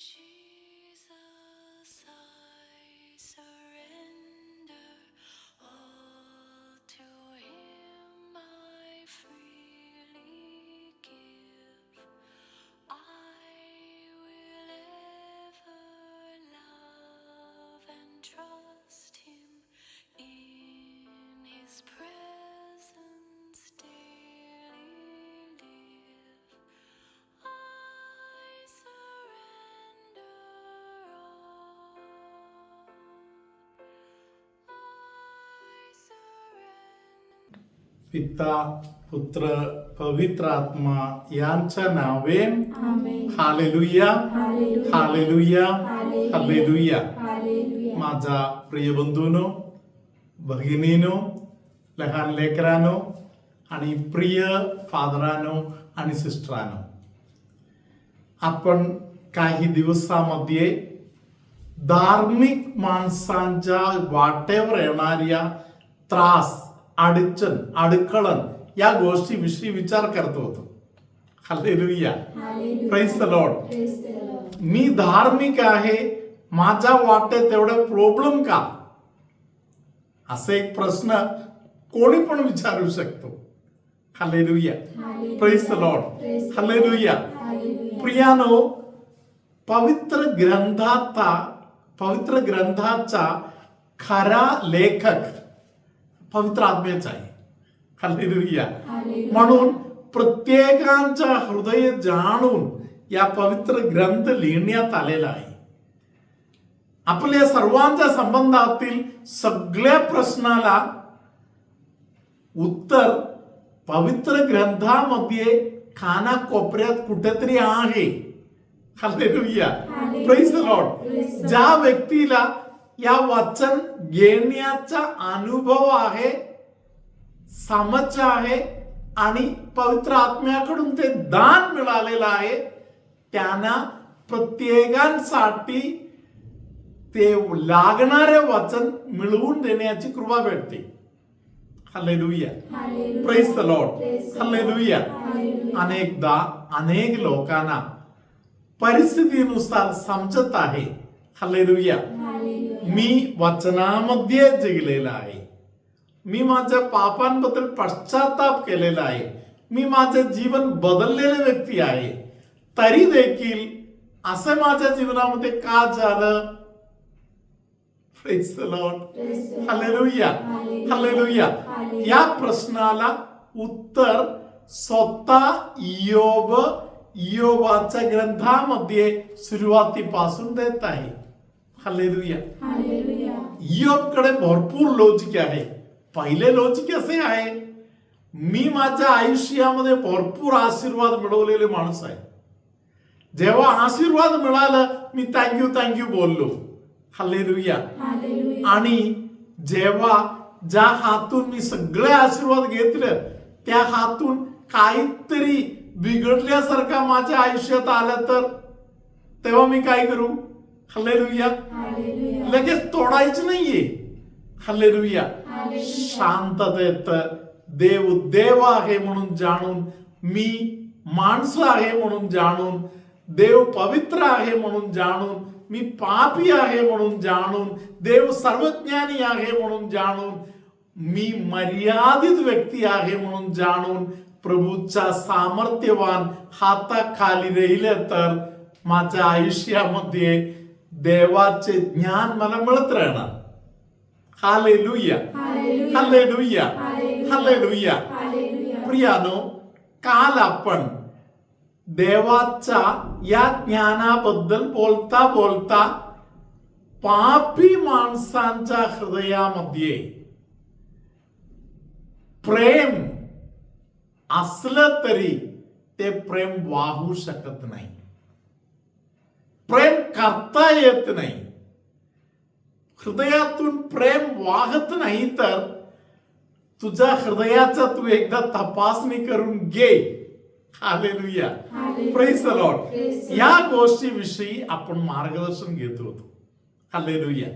Jesus I surrender. पिता पुत्र पवित्र आत्मा यांच्या नावे आमेन. हालेलुया. हालेलुया. हालेलुया. हालेलुया. हालेलुया. हालेलुया. माझा प्रिय बंधूनो भगिनीनो लहान लेकरानो आणि प्रिय फादरानो आणि सिस्टरानो आपण काही दिवसामध्ये धार्मिक माणसांच्या वाटेवर येणाऱ्या त्रास अडचण अडकळण या गोष्टीविषयी विचार करत होतो हालेलुया Lord. मी धार्मिक आहे माझ्या वाटेत एवढे प्रॉब्लेम का असे एक प्रश्न कोणी पण विचारू शकतो हालेलुया हालेलुया. Praise the Lord hallelujah. प्रियानो पवित्र ग्रंथाचा पवित्र ग्रंथाचा खरा लेखक पवित्र आत्मेचा आहे. हालेलुया. म्हणून प्रत्येकांचा हृदय जाणून या पवित्र ग्रंथ लिहिण्यात आलेला आहे. आपल्या सर्वांच्या संबंधातील सगळ्या प्रश्नाला उत्तर पवित्र ग्रंथामध्ये कानाकोपऱ्यात कुठेतरी आहे. हालेलुया द लॉर्ड ज्या व्यक्तीला या वाचन घेण्याचा अनुभव आहे समज आहे आणि पवित्र आत्म्याकडून ते दान मिळालेलं आहे त्यांना प्रत्येकांसाठी ते लागणारे वचन मिळवून देण्याची कृपा भेटते हालेलुया hallelujah. Praise the Lord. Hallelujah हालेलुया. अनेकदा अनेक लोकांना परिस्थितीनुसार समजत आहे हालेलुया हालेलुया. मी वचनामध्ये जगलेला आहे. मी माझ्या पापांबद्दल पश्चाताप केलेला आहे. मी माझे जीवन बदललेले व्यक्ती आहे. तरी देखील असं माझ्या जीवनामध्ये का झालं. हालेलुया हालेलुया. हालेलुया हालेलुया. या प्रश्नाला उत्तर स्वतः योब योबाच्या ग्रंथामध्ये सुरुवातीपासून देत आहे. हालेलुया. योबकडे भरपूर लॉजिक आहे. पहिले लॉजिक असे आहे मी माझ्या आयुष्यामध्ये भरपूर आशीर्वाद मिळवलेले माणूस आहे. जेव्हा आशीर्वाद मिळालं मी थँक्यू थँक्यू बोललो. हालेलुया. आणि जेव्हा ज्या हातून मी सगळे आशीर्वाद घेतले त्या हातून काहीतरी बिघडल्यासारखा माझ्या आयुष्यात आलं तर तेव्हा मी काय करू? हल्लेलुया हालेलुया. लगेच तोडायचं नाहीये हल्लेलुया हालेलुया. शांततेत देव देव आहे म्हणून जाणून मी माणसं आहे म्हणून जाणून देव पवित्र आहे म्हणून जाणून मी पापी आहे म्हणून जाणून देव सर्वज्ञानी आहे म्हणून जाणून मी मर्यादित व्यक्ती आहे म्हणून जाणून प्रभूच्या सामर्थ्यवान हाताखाली राहिले तर माझ्या आयुष्यामध्ये देवाचे ज्ञान मला मिळत राहणार हालेलुया हालेलुया. हालेलुया हालेलुया. हालेलुया हालेलुया. प्रियानो काल आपण देवाच्या या ज्ञानाबद्दल बोलता बोलता पापी माणसांच्या हृदयामध्ये प्रेम असलं तरी ते प्रेम वाहू शकत नाही प्रेम करता येत नाही हृदयातून प्रेम वाहत नाही तर तुझ्या हृदयाचा तू एकदा तपासणी करून घे हालेलुया हालेलुया. प्रेस the या गोष्टीविषयी आपण मार्गदर्शन घेत होतो हालेलुया.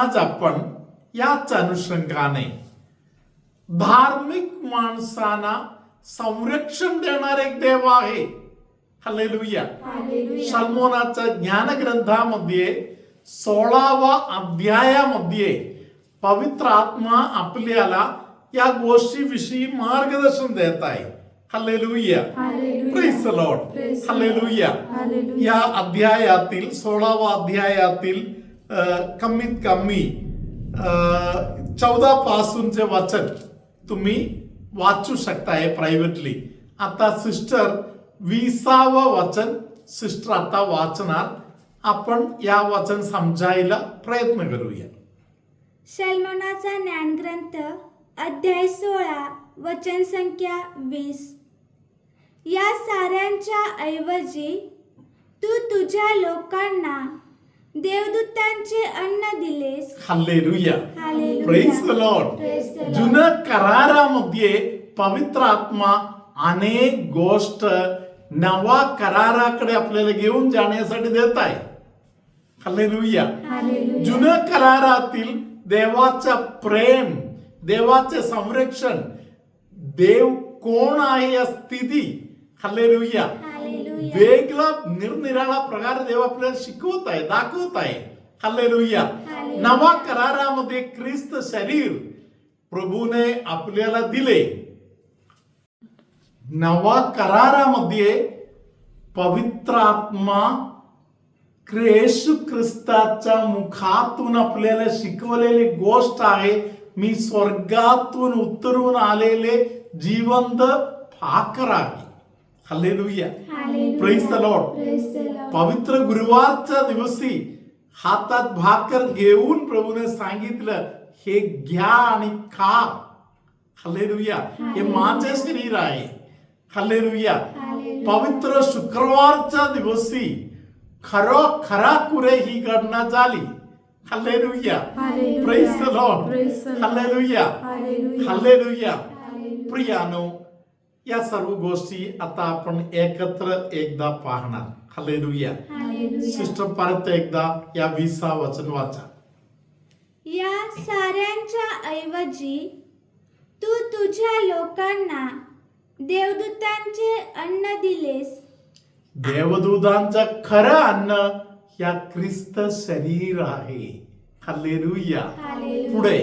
आज आपण याच अनुषंगाने धार्मिक माणसांना संरक्षण देणारे एक देव आहे हल्लेलुया हालेलुया सलमोनाच्या ज्ञानग्रंथामध्ये सोळावा अध्यायामध्ये पवित्र आत्मा आपल्याला या गोष्टीविषयी मार्गदर्शन देत आहे hallelujah hallelujah praise Lord Praise the Lord. हल्लेलुया हालेलुया या अध्यायातील सोळावा अध्यायातील अ, कमीत कमी चौदा पासूनचे वचन तुम्ही वाचू शकताय प्रायव्हेटली आता सिस्टर विसावं वचन सिस्टर आता वाचणार. आपण या वचन समजायला प्रयत्न करूया. शल्मोनाचा ज्ञानग्रंथ अध्याय सोळा वचन संख्या वीस. या साऱ्यांच्या ऐवजी तू तुझ्या लोकांना देवदूतांचे अन्न दिलेस. हल्लेलुया hallelujah. Praise Lord Praise the Lord. जुन्या करारामध्ये पवित्र आत्मा अनेक गोष्ट नवा कराराकडे आपल्याला घेऊन जाण्यासाठी देत आहे. हल्लेलुया जुन्या करारातील देवाचं प्रेम देवाचे संरक्षण देव कोण आहे या स्थिती? हल्लेलुया. वेगळा निरनिराळा प्रकार देव आपल्याला शिकवत आहे दाखवत आहे. हल्लेलुया. नवा करारामध्ये ख्रिस्त शरीर प्रभूने आपल्याला दिले. नवा करारामध्ये पवित्र आत्मा येशू ख्रिस्ताच्या मुखातून आपल्याला शिकवलेली गोष्ट आहे मी स्वर्गातून उतरून आलेले जिवंत फाकर आहे hallelujah hallelujah. Praise the lord. पवित्र गुरुवारच्या दिवशी हातात भाकर घेऊन प्रभूने सांगितलं हे घ्या आणि खा. हल्लेलुया हे माझे शरीर आहे. हालेलुया. पवित्र शुक्रवारच्या दिवशी खरो खरा कुरे ही घटना झाली Hallelujah. Praise the lord. Hallelujah hallelujah. प्रियानो या सर्व गोष्टी आता आपण एकत्र एकदा पाहणार हालेलुया. सिस्टर परत एकदा या विसा वचन वाचा या साऱ्यांच्या ऐवजी तू तुझ्या लोकांना देवदूतांचे अन्न दिलेस. देवदूतांचं खरं अन्न या ख्रिस्त शरीर आहे. हालेलुया. पुढे.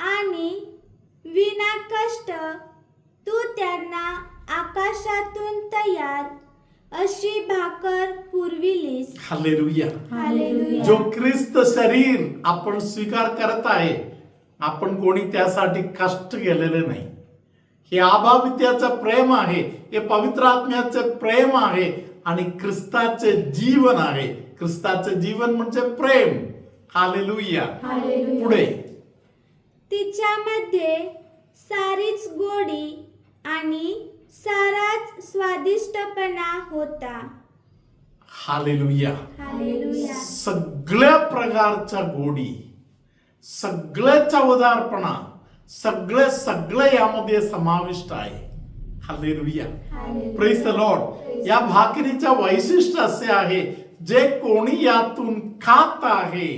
आणि विना कष्ट तू त्यांना आकाशातून तयार अशी भाकर पुरविलीस. Hallelujah hallelujah. जो ख्रिस्त शरीर आपण स्वीकार करत आहे आपण कोणी त्यासाठी कष्ट केलेले नाही. हे आभावित्याचं प्रेम आहे हे पवित्र आत्म्याचे प्रेम आहे आणि ख्रिस्ताचे जीवन आहे. ख्रिस्ताचे जीवन म्हणजे प्रेम. हालेलुया. पुढे. तिच्यामध्ये सारीच गोडी आणि साराच स्वादिष्टपणा होता. हालेलुया. सगळ्या प्रकारच्या गोडी सगळ्याचा उदारपणा सगळे सगळे यामध्ये समाविष्ट आहे. हालेलुया प्रेस लॉर्ड या भाकरीच्या वैशिष्ट्य असे आहे जे कोणी यातून खात आहे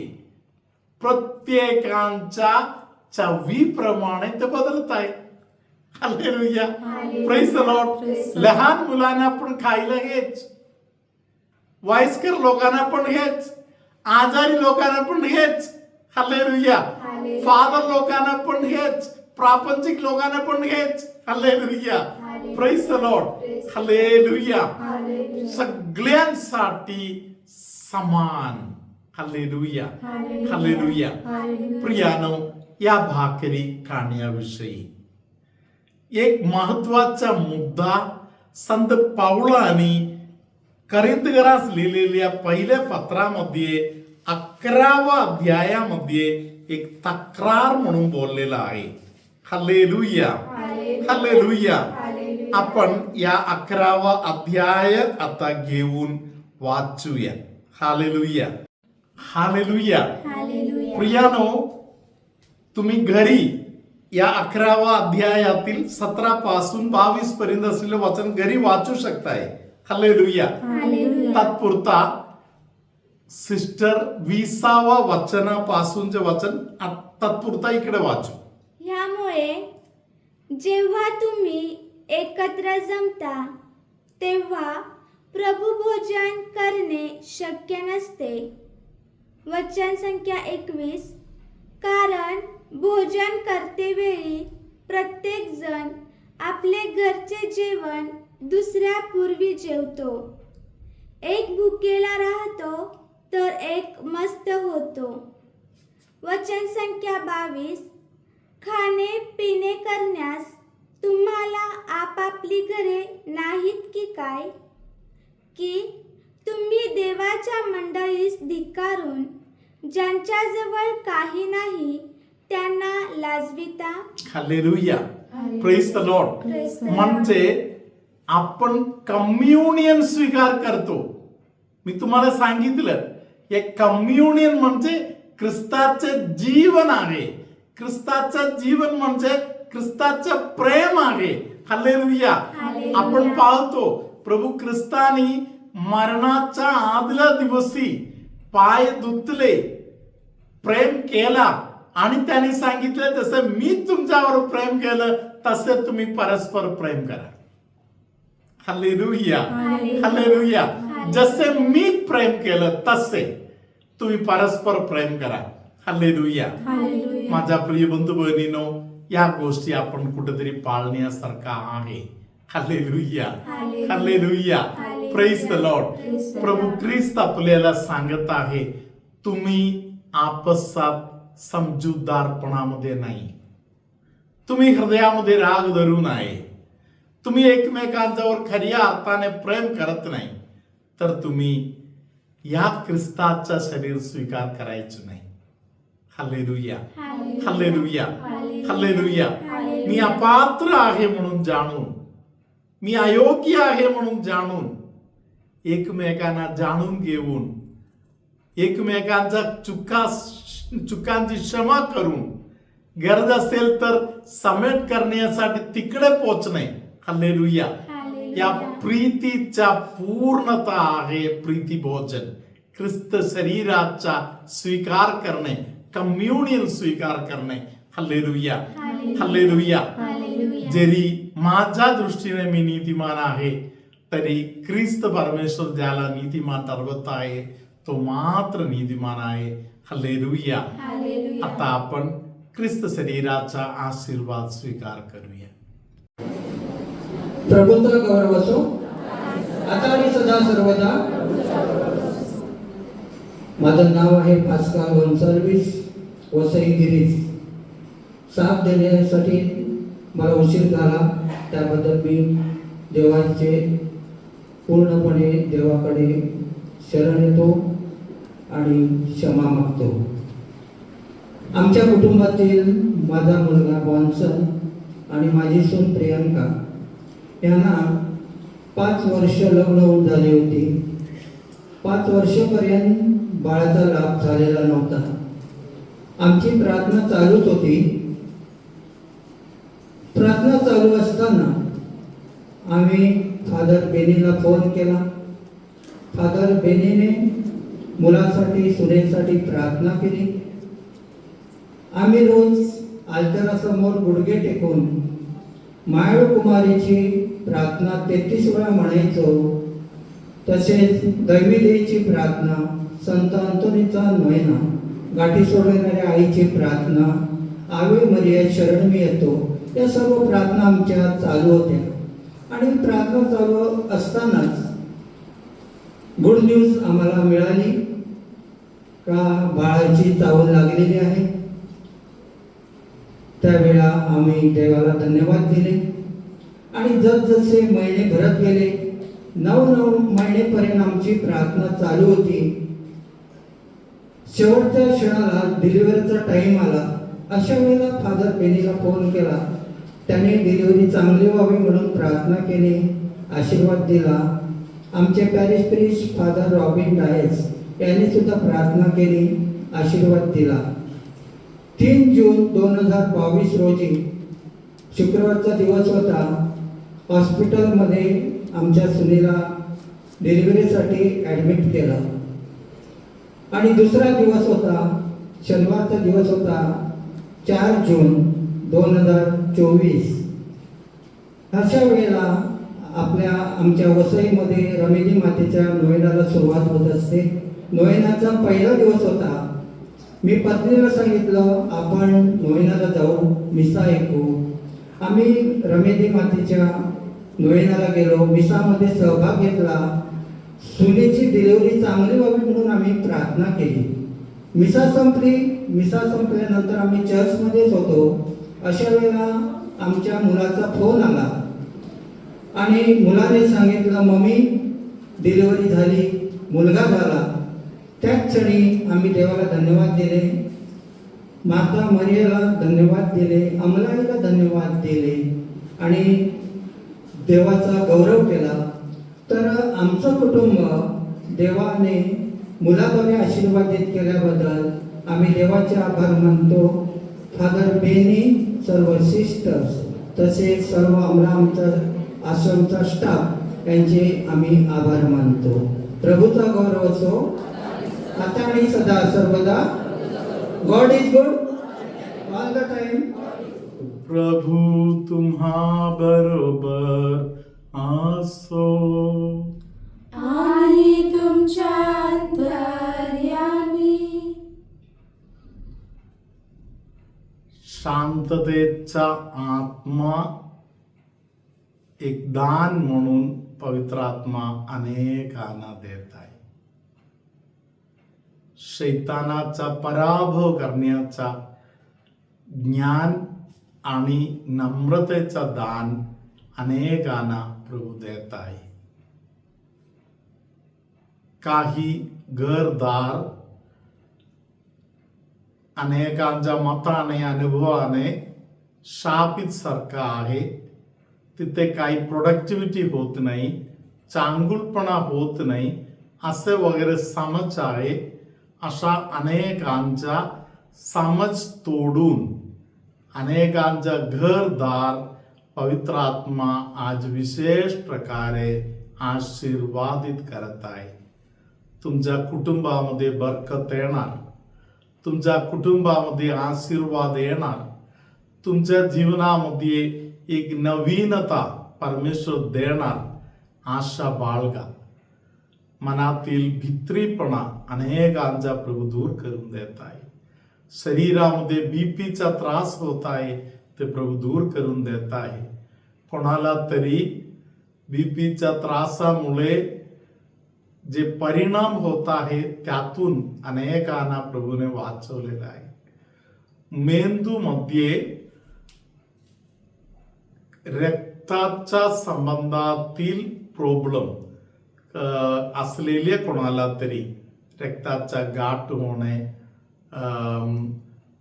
प्रत्येकांच्या चवीप्रमाणे ते बदलत आहे. हालेलुया प्रेस लॉर्ड लहान मुलांना पण खायला हेच. वयस्कर लोकांना पण हेच. आजारी लोकांना पण हेच. हल्लेलुया फादर लोकांना पण हेच प्रापंचिक लोकांना पण हेच. Hallelujah praise the lord Hallelujah. सगळ्यांसाठी समान. Hallelujah Hallelujah. प्रियानो या भाकरी खाण्याविषयी. एक महत्त्वाचा मुद्दा संत पावलांनी करिंदगरास लिहिलेल्या पहिल्या पत्रामध्ये अकरावा अध्यायामध्ये एक तक्रार म्हणून बोललेला आहे हल्लेलुया हल्लेलुया आपण या अकरावा अध्याय आता घेऊन वाचूया हालेलुया हालेलुया प्रियानो तुम्ही घरी या अकरावा अध्यायातील सतरा पासून बावीस पर्यंत असलेलं वचन घरी वाचू शकताय हालेलुया तात्पुरता सिस्टर विसावा वचनापासूनचे वचन आ- तात्पुरता इकडे वाचू. ह्यामुळे जेव्हा तुम्ही एकत्र जमता तेव्हा प्रभुभोजन करणे शक्य नसते. वचन संख्या एकवीस कारण भोजन करतेवेळी प्रत्येकजण आपले घरचे जेवण दुसऱ्यापूर्वी जेवतो. एक भुकेला राहतो तर एक मस्त होतो. वचन संख्या बावीस. खाणे पिणे करण्यास तुम्हाला आपापली घरे नाहीत की काय? की तुम्ही देवाच्या मंडळीस धिक्कारून ज्यांच्याजवळ काही नाही त्यांना लाजविता? हालेलुया. Praise the lord. म्हणजे आपण कम्युनियन स्वीकार करतो. मी तुम्हाला सांगितलं हे कम्युनियन म्हणजे ख्रिस्ताचं जीवन आहे. ख्रिस्ताचं जीवन म्हणजे ख्रिस्ताचं प्रेम आहे. हालेलुया. आपण पाहतो प्रभू ख्रिस्तानी मरणाच्या आदल्या दिवशी पाय धुतले प्रेम केला आणि त्यांनी सांगितलं जसं मी तुमच्यावर प्रेम केलं तसे तुम्ही परस्पर प्रेम करा. Hallelujah hallelujah. Hallelujah hallelujah. जसे मी प्रेम केलं तसे. तुम्ही परस्पर प्रेम करा. Hallelujah hallelujah. माझ्या प्रिय बंधू भगिनीनो या गोष्टी आपण कुठेतरी पाळण्यासारखा आहे. Hallelujah hallelujah. Hallelujah hallelujah. Praise the lord प्रभू. ख्रिस्त आपल्याला सांगत आहे तुम्ही आपसात समजूतदारपणामध्ये नाही. तुम्ही हृदयामध्ये राग धरू नये तुम्ही एकमेकांच्यावर खऱ्या अर्थाने प्रेम करत नाही. तर तुम्ही या ख्रिस्ताचा शरीर स्वीकार करायचं नाही hallelujah hallelujah. Hallelujah hallelujah. Hallelujah hallelujah. मी अपात्र आहे म्हणून जाणून मी अयोग्य आहे म्हणून जाणून एकमेकांना जाणून घेऊन एकमेकांच्या चुका चुकांची क्षमा करून गरज असेल तर समेट करण्यासाठी तिकडे पोचणे हल्लेलुया या. प्रीतीचा पूर्णता आहे प्रीती भोजन ख्रिस्त शरीराचा स्वीकार करणे कम्युनियन स्वीकार करणे हल्लेलुया. हल्लेलुया. जरी माझ्या दृष्टीने मी नीतिमान आहे तरी ख्रिस्त परमेश्वर ज्याला नीतिमान ठरवत आहे तो मात्र नीतिमान आहे हल्लेलुया. आता आपण ख्रिस्त शरीराचा आशीर्वाद स्वीकार करूया प्रभुत्व गौरव असो आता आणि सदा सर्वदा. माझं नाव आहे भास्कर सर्विस वसई गिरीज साथ देण्यासाठी मला उशीर झाला. त्याबद्दल मी देवाचे पूर्णपणे देवाकडे शरण येतो आणि क्षमा मागतो. आमच्या कुटुंबातील माझा मुलगा बॉन्सन आणि माझी सून प्रियंका यांना पाच वर्ष लग्न होऊन झाली होती. पाच वर्षपर्यंत बाळाचा लाभ झालेला नव्हता. आमची प्रार्थना चालूच होती. प्रार्थना चालू असताना आम्ही फादर बेनीला फोन केला. फादर बेनीने मुलासाठी सुनेसाठी प्रार्थना केली. आम्ही रोज आलतरासमोर गुडघे टेकून मायाळू कुमारीची प्रार्थना तेहतीस वेळा म्हणायचो तसेच दैवीदेची प्रार्थना संत अंतोनीचा नोयना गाठी सोडवणाऱ्या आईची प्रार्थना आवे मर्या शरण मी येतो या सर्व प्रार्थना आमच्या चालू होत्या. आणि प्रार्थना चालू असतानाच गुड न्यूज आम्हाला मिळाली. का बाळाची चावल लागलेली आहे? त्यावेळा आम्ही देवाला धन्यवाद दिले. आणि जसजसे महिने भरत गेले नऊ नऊ महिनेपर्यंत आमची प्रार्थना चालू होती. शेवटच्या क्षणाला डिलिव्हरीचा टाईम आला. अशा वेळेला फादर बेनीला फोन केला. त्याने डिलिव्हरी चांगली व्हावी म्हणून प्रार्थना केली आशीर्वाद दिला. आमचे parish priest father Robin Dias यांनी सुद्धा प्रार्थना केली आशीर्वाद दिला. तीन जून दोन हजार बावीस रोजी शुक्रवारचा दिवस होता. हॉस्पिटलमध्ये आमच्या सुनीला डिलिव्हरीसाठी ॲडमिट केलं. आणि दुसरा दिवस होता शनिवारचा दिवस होता चार जून दोन हजार चोवीस. अशा वेळेला आपल्या आमच्या वसईमध्ये रमेजी मातेच्या नोयनाला सुरुवात होत असते. नोयनाचा पहिला दिवस होता. मी पत्नीला सांगितलं आपण नोयनाला जाऊ मिसा ऐकू. आम्ही रमेजी मातेच्या नोवेनाला गेलो मिसामध्ये सहभाग घेतला. सुनेची डिलिव्हरी चांगली व्हावी म्हणून आम्ही प्रार्थना केली. मिसा संपली. मिसा संपल्यानंतर आम्ही चर्चमध्येच होतो. अशा वेळेला आमच्या मुलाचा फोन आला. आणि मुलाने सांगितलं मम्मी डिलिव्हरी झाली. मुलगा झाला. त्याच क्षणी आम्ही देवाला धन्यवाद दिले. माता मरियाला धन्यवाद दिले. अमलाईला धन्यवाद दिले. आणि देवाचा गौरव केला तर आमचं कुटुंब देवाने मुलाद्वारे आशीर्वादित केल्याबद्दल आम्ही देवाचे आभार मानतो. फादर बेनी सर्व सिस्टर्स तसेच सर्व आम्हाला आमचा आश्रमचा स्टाफ यांचे आम्ही आभार मानतो. प्रभूचा गौरव असो आता आणि सदा सर्वदा. God is good all the time प्रभू तुम्हा बरोबर असो आणि तुमच्या अंतर्यामी शांततेचा आत्मा एक दान म्हणून पवित्र आत्मा अनेकांना देत आहे. शैतानाचा पराभव करण्याचा ज्ञान आणि नम्रतेचा दान अनेकांना प्रभू देत आहे. काही घरदार अनेकांच्या मताने अनुभवाने शापित सारखं आहे. तिथे काही प्रोडक्टिव्हिटी होत नाही चांगुलपणा होत नाही असे वगैरे समज आहे. अशा अनेकांचा समज तोडून अनेकांचा घरदार पवित्र आत्मा आज विशेष प्रकारे आशीर्वादित करत आहे. तुमच्या कुटुंबामध्ये बरकत येणार. तुमच्या कुटुंबामध्ये आशीर्वाद येणार. तुमच्या जीवनामध्ये एक नवीनता परमेश्वर देणार आशा बाळगा. मनातील भित्रीपणा अनेकांचा प्रभू दूर करून देत आहे. शरीरामध्ये बी पीचा त्रास होत आहे ते प्रभू दूर करून देत आहे. कोणाला तरी बी पीच्या त्रासामुळे जे परिणाम होत आहे त्यातून अनेकांना प्रभूने वाचवलेलं आहे. मेंदूमध्ये रक्ताच्या संबंधातील प्रॉब्लेम असलेले कोणाला तरी रक्ताचा गाठ होणे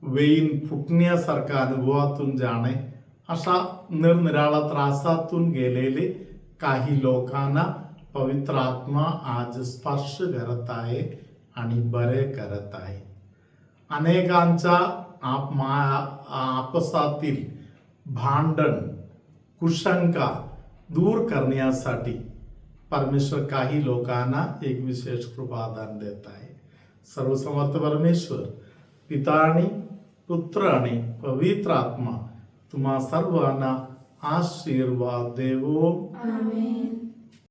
वेईन फुटण्यासारखा अनुभवातून जाणे अशा निरनिराळ्या त्रासातून गेलेले काही लोकांना पवित्र आत्मा आज स्पर्श करत आहे आणि बरे करत आहे अनेकांचा आप मा आपसातील भांडण कुशंका दूर करण्यासाठी परमेश्वर काही लोकांना एक विशेष कृपादान देत आहे सर्वसमर्थ परमेश्वर पिता आणि पुत्र आणि पवित्र आत्मा तुम्हा सर्वांना आशीर्वाद देवो आमेन